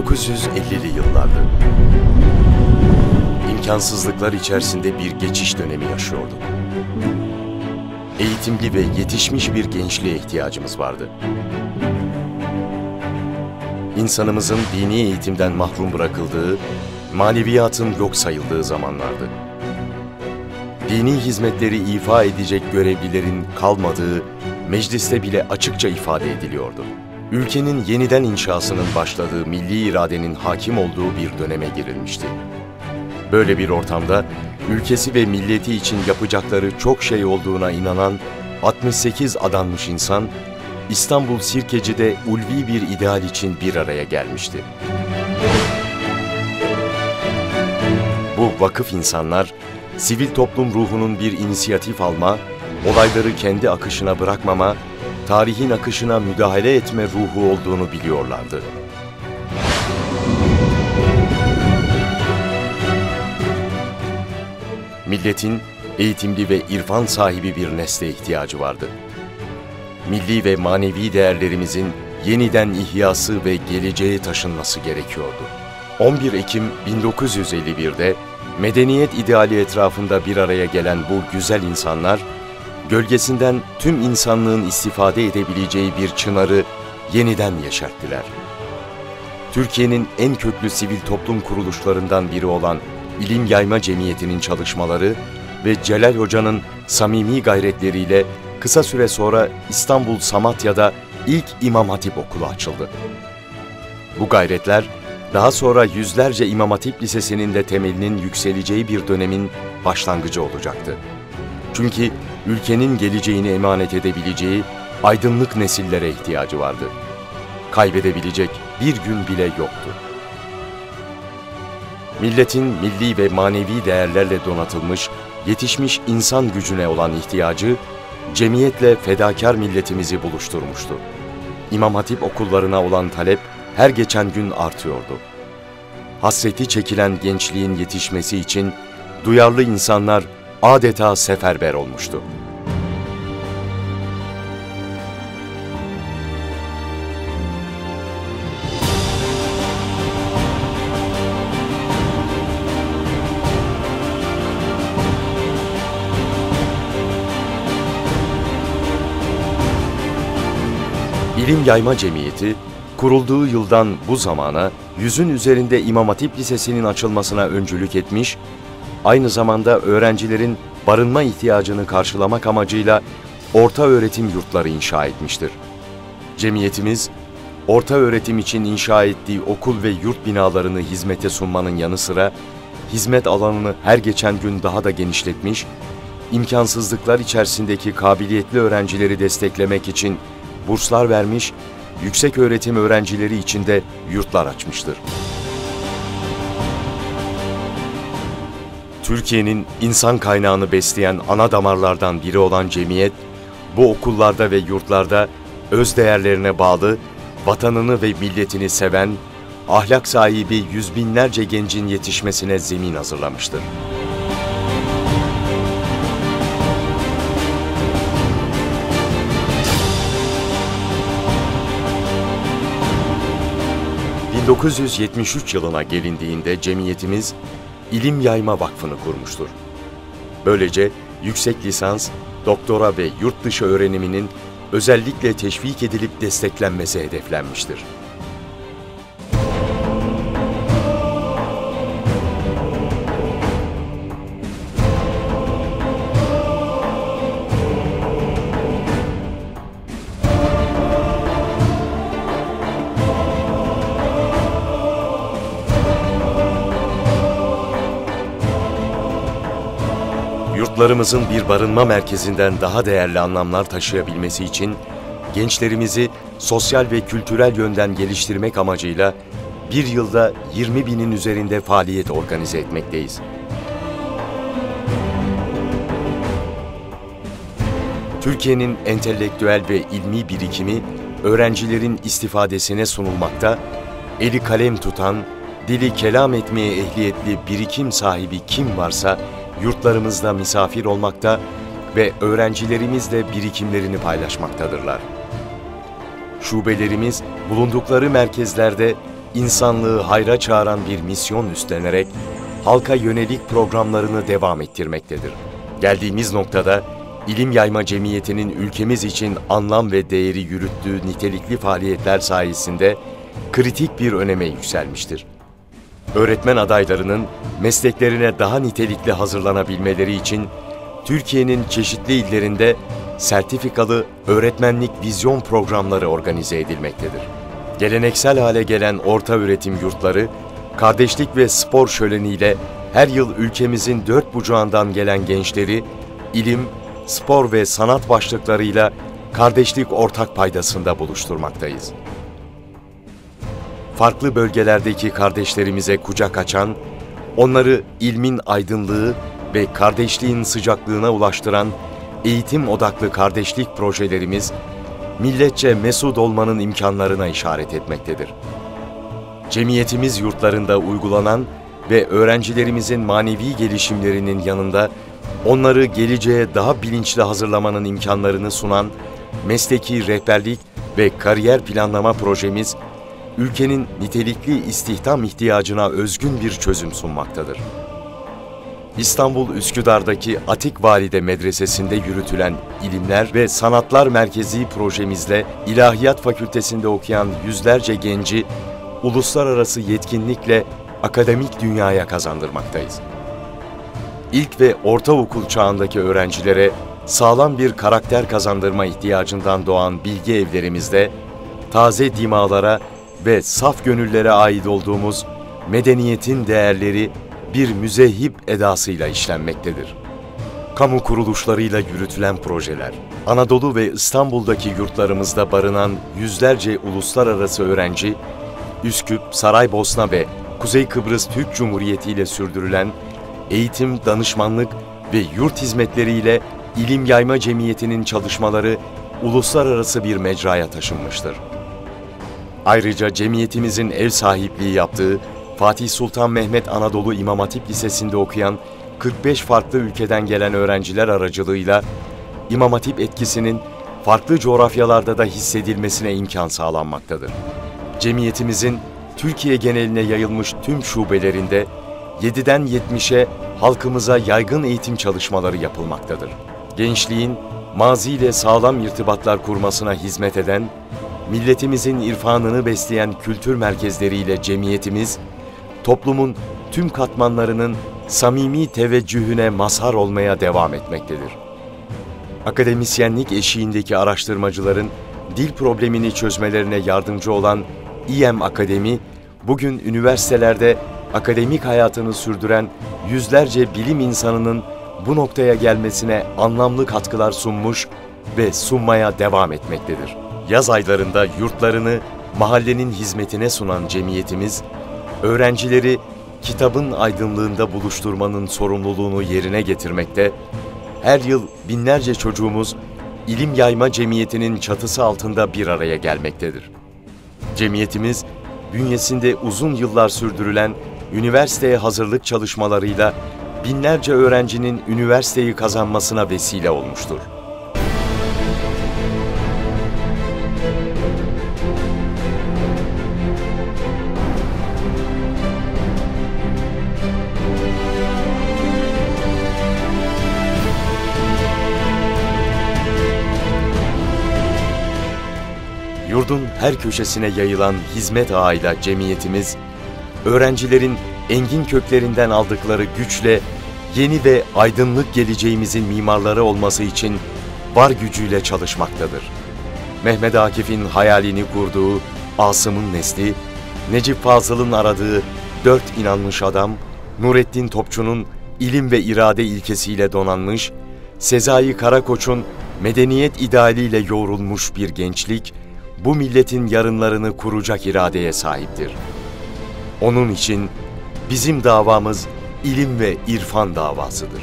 1950'li yıllardı. İmkansızlıklar içerisinde bir geçiş dönemi yaşıyorduk. Eğitimli ve yetişmiş bir gençliğe ihtiyacımız vardı. İnsanımızın dini eğitimden mahrum bırakıldığı, maneviyatın yok sayıldığı zamanlardı. Dini hizmetleri ifa edecek görevlilerin kalmadığı, mecliste bile açıkça ifade ediliyordu ülkenin yeniden inşasının başladığı milli iradenin hakim olduğu bir döneme girilmişti. Böyle bir ortamda ülkesi ve milleti için yapacakları çok şey olduğuna inanan 68 adanmış insan İstanbul Sirkeci'de ulvi bir ideal için bir araya gelmişti. Bu vakıf insanlar sivil toplum ruhunun bir inisiyatif alma, olayları kendi akışına bırakmama tarihin akışına müdahale etme ruhu olduğunu biliyorlardı. Milletin eğitimli ve irfan sahibi bir nesle ihtiyacı vardı. Milli ve manevi değerlerimizin yeniden ihyası ve geleceğe taşınması gerekiyordu. 11 Ekim 1951'de medeniyet ideali etrafında bir araya gelen bu güzel insanlar gölgesinden tüm insanlığın istifade edebileceği bir çınarı yeniden yeşerttiler. Türkiye'nin en köklü sivil toplum kuruluşlarından biri olan İlim Yayma Cemiyeti'nin çalışmaları ve Celal Hoca'nın samimi gayretleriyle kısa süre sonra İstanbul Samatya'da ilk İmam Hatip okulu açıldı. Bu gayretler daha sonra yüzlerce İmam Hatip Lisesi'nin de temelinin yükseleceği bir dönemin başlangıcı olacaktı. Çünkü ülkenin geleceğini emanet edebileceği aydınlık nesillere ihtiyacı vardı. Kaybedebilecek bir gün bile yoktu. Milletin milli ve manevi değerlerle donatılmış, yetişmiş insan gücüne olan ihtiyacı, cemiyetle fedakar milletimizi buluşturmuştu. İmam Hatip okullarına olan talep her geçen gün artıyordu. Hasreti çekilen gençliğin yetişmesi için duyarlı insanlar adeta seferber olmuştu. İlim Yayma Cemiyeti, kurulduğu yıldan bu zamana yüzün üzerinde İmam Hatip Lisesi'nin açılmasına öncülük etmiş aynı zamanda öğrencilerin barınma ihtiyacını karşılamak amacıyla orta öğretim yurtları inşa etmiştir. Cemiyetimiz, orta öğretim için inşa ettiği okul ve yurt binalarını hizmete sunmanın yanı sıra, hizmet alanını her geçen gün daha da genişletmiş, imkansızlıklar içerisindeki kabiliyetli öğrencileri desteklemek için burslar vermiş, yüksek öğretim öğrencileri için de yurtlar açmıştır. Türkiye'nin insan kaynağını besleyen ana damarlardan biri olan cemiyet, bu okullarda ve yurtlarda öz değerlerine bağlı, vatanını ve milletini seven, ahlak sahibi yüz binlerce gencin yetişmesine zemin hazırlamıştır. ...1973 yılına gelindiğinde cemiyetimiz İlim Yayma Vakfı'nı kurmuştur. Böylece yüksek lisans, doktora ve yurt dışı öğreniminin özellikle teşvik edilip desteklenmesi hedeflenmiştir. Yurtlarımızın bir barınma merkezinden daha değerli anlamlar taşıyabilmesi için gençlerimizi sosyal ve kültürel yönden geliştirmek amacıyla bir yılda 20 binin üzerinde faaliyet organize etmekteyiz. Türkiye'nin entelektüel ve ilmi birikimi öğrencilerin istifadesine sunulmakta, eli kalem tutan, dili kelam etmeye ehliyetli birikim sahibi kim varsa yurtlarımızda misafir olmakta ve öğrencilerimizle birikimlerini paylaşmaktadırlar. Şubelerimiz bulundukları merkezlerde insanlığı hayra çağıran bir misyon üstlenerek halka yönelik programlarını devam ettirmektedir. Geldiğimiz noktada İlim Yayma Cemiyeti'nin ülkemiz için anlam ve değeri yürüttüğü nitelikli faaliyetler sayesinde kritik bir öneme yükselmiştir. Öğretmen adaylarının mesleklerine daha nitelikli hazırlanabilmeleri için Türkiye'nin çeşitli illerinde sertifikalı öğretmenlik vizyon programları organize edilmektedir. Geleneksel hale gelen orta öğretim yurtları, kardeşlik ve spor şöleniyle her yıl ülkemizin dört bucağından gelen gençleri ilim, spor ve sanat başlıklarıyla kardeşlik ortak paydasında buluşturmaktayız. Farklı bölgelerdeki kardeşlerimize kucak açan, onları ilmin aydınlığı ve kardeşliğin sıcaklığına ulaştıran eğitim odaklı kardeşlik projelerimiz, milletçe mesut olmanın imkanlarına işaret etmektedir. Cemiyetimiz yurtlarında uygulanan ve öğrencilerimizin manevi gelişimlerinin yanında onları geleceğe daha bilinçli hazırlamanın imkanlarını sunan mesleki rehberlik ve kariyer planlama projemiz, ülkenin nitelikli istihdam ihtiyacına özgün bir çözüm sunmaktadır. İstanbul Üsküdar'daki Atik Valide Medresesi'nde yürütülen İlimler ve Sanatlar Merkezi projemizle İlahiyat Fakültesinde okuyan yüzlerce genci uluslararası yetkinlikle akademik dünyaya kazandırmaktayız. İlk ve ortaokul çağındaki öğrencilere sağlam bir karakter kazandırma ihtiyacından doğan bilgi evlerimizde taze dimalara ve saf gönüllere ait olduğumuz medeniyetin değerleri bir müzehip edasıyla işlenmektedir. Kamu kuruluşlarıyla yürütülen projeler, Anadolu ve İstanbul'daki yurtlarımızda barınan yüzlerce uluslararası öğrenci, Üsküp, Saraybosna ve Kuzey Kıbrıs Türk Cumhuriyeti ile sürdürülen eğitim, danışmanlık ve yurt hizmetleriyle İlim Yayma Cemiyeti'nin çalışmaları uluslararası bir mecraya taşınmıştır. Ayrıca cemiyetimizin ev sahipliği yaptığı Fatih Sultan Mehmet Anadolu İmam Hatip Lisesi'nde okuyan 45 farklı ülkeden gelen öğrenciler aracılığıyla İmam Hatip etkisinin farklı coğrafyalarda da hissedilmesine imkan sağlanmaktadır. Cemiyetimizin Türkiye geneline yayılmış tüm şubelerinde 7'den 70'e halkımıza yaygın eğitim çalışmaları yapılmaktadır. Gençliğin maziyle sağlam irtibatlar kurmasına hizmet eden, milletimizin irfanını besleyen kültür merkezleriyle cemiyetimiz, toplumun tüm katmanlarının samimi teveccühüne mazhar olmaya devam etmektedir. Akademisyenlik eşiğindeki araştırmacıların dil problemini çözmelerine yardımcı olan İEM Akademi, bugün üniversitelerde akademik hayatını sürdüren yüzlerce bilim insanının bu noktaya gelmesine anlamlı katkılar sunmuş ve sunmaya devam etmektedir. Yaz aylarında yurtlarını mahallenin hizmetine sunan cemiyetimiz, öğrencileri kitabın aydınlığında buluşturmanın sorumluluğunu yerine getirmekte, her yıl binlerce çocuğumuz İlim Yayma Cemiyeti'nin çatısı altında bir araya gelmektedir. Cemiyetimiz, bünyesinde uzun yıllar sürdürülen üniversiteye hazırlık çalışmalarıyla binlerce öğrencinin üniversiteyi kazanmasına vesile olmuştur. Yurdun her köşesine yayılan hizmet ağıyla cemiyetimiz, öğrencilerin engin köklerinden aldıkları güçle yeni ve aydınlık geleceğimizin mimarları olması için var gücüyle çalışmaktadır. Mehmet Akif'in hayalini kurduğu Asım'ın nesli, Necip Fazıl'ın aradığı dört inanmış adam, Nurettin Topçu'nun ilim ve irade ilkesiyle donanmış, Sezai Karakoç'un medeniyet idealiyle yoğrulmuş bir gençlik, bu milletin yarınlarını kuracak iradeye sahiptir. Onun için bizim davamız ilim ve irfan davasıdır.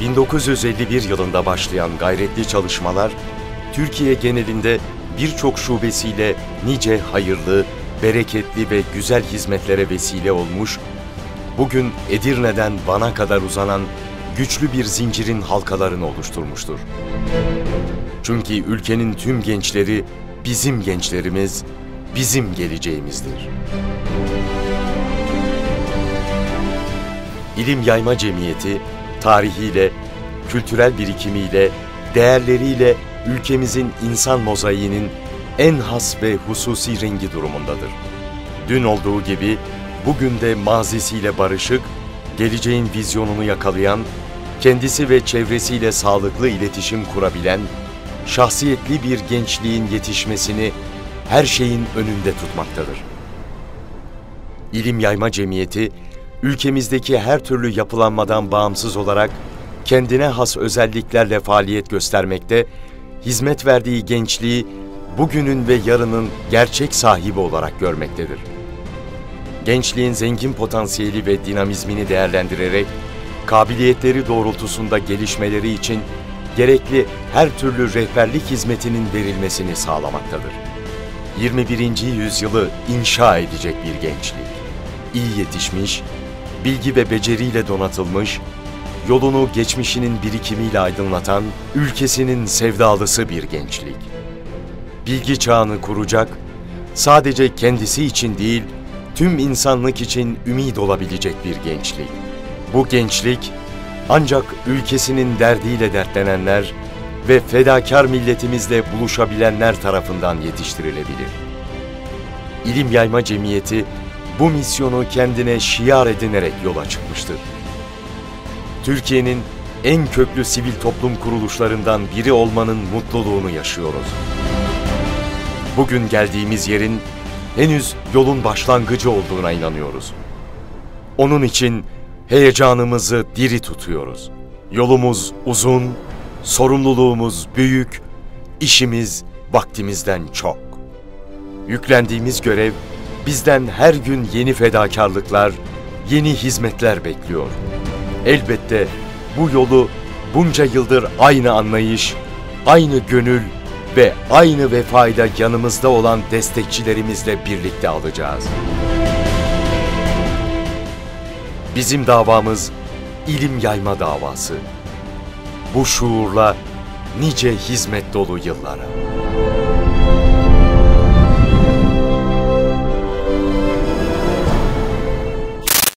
...1951 yılında başlayan gayretli çalışmalar... ...Türkiye genelinde birçok şubesiyle nice hayırlı, bereketli ve güzel hizmetlere vesile olmuş... ...bugün Edirne'den Van'a kadar uzanan güçlü bir zincirin halkalarını oluşturmuştur. Çünkü ülkenin tüm gençleri bizim gençlerimiz, bizim geleceğimizdir. İlim Yayma Cemiyeti tarihiyle, kültürel birikimiyle, değerleriyle ülkemizin insan mozaiğinin en has ve hususi rengi durumundadır. Dün olduğu gibi bugün de mazisiyle barışık, geleceğin vizyonunu yakalayan, kendisi ve çevresiyle sağlıklı iletişim kurabilen, şahsiyetli bir gençliğin yetişmesini her şeyin önünde tutmaktadır. İlim Yayma Cemiyeti, ülkemizdeki her türlü yapılanmadan bağımsız olarak kendine has özelliklerle faaliyet göstermekte, hizmet verdiği gençliği bugünün ve yarının gerçek sahibi olarak görmektedir. Gençliğin zengin potansiyeli ve dinamizmini değerlendirerek, kabiliyetleri doğrultusunda gelişmeleri için gerekli her türlü rehberlik hizmetinin verilmesini sağlamaktadır. 21. yüzyılı inşa edecek bir gençlik. İyi yetişmiş, bilgi ve beceriyle donatılmış, yolunu geçmişinin birikimiyle aydınlatan, ülkesinin sevdalısı bir gençlik. Bilgi çağını kuracak, sadece kendisi için değil, tüm insanlık için ümit olabilecek bir gençlik. Bu gençlik ancak ülkesinin derdiyle dertlenenler ve fedakar milletimizle buluşabilenler tarafından yetiştirilebilir. İlim Yayma Cemiyeti bu misyonu kendine şiar edinerek yola çıkmıştır. Türkiye'nin en köklü sivil toplum kuruluşlarından biri olmanın mutluluğunu yaşıyoruz. Bugün geldiğimiz yerin henüz yolun başlangıcı olduğuna inanıyoruz. Onun için heyecanımızı diri tutuyoruz. Yolumuz uzun, sorumluluğumuz büyük, işimiz vaktimizden çok. Yüklendiğimiz görev bizden her gün yeni fedakarlıklar, yeni hizmetler bekliyor. Elbette bu yolu bunca yıldır aynı anlayış, aynı gönül ve aynı vefayla yanımızda olan destekçilerimizle birlikte alacağız. Bizim davamız ilim yayma davası. Bu şuurla nice hizmet dolu yıllara.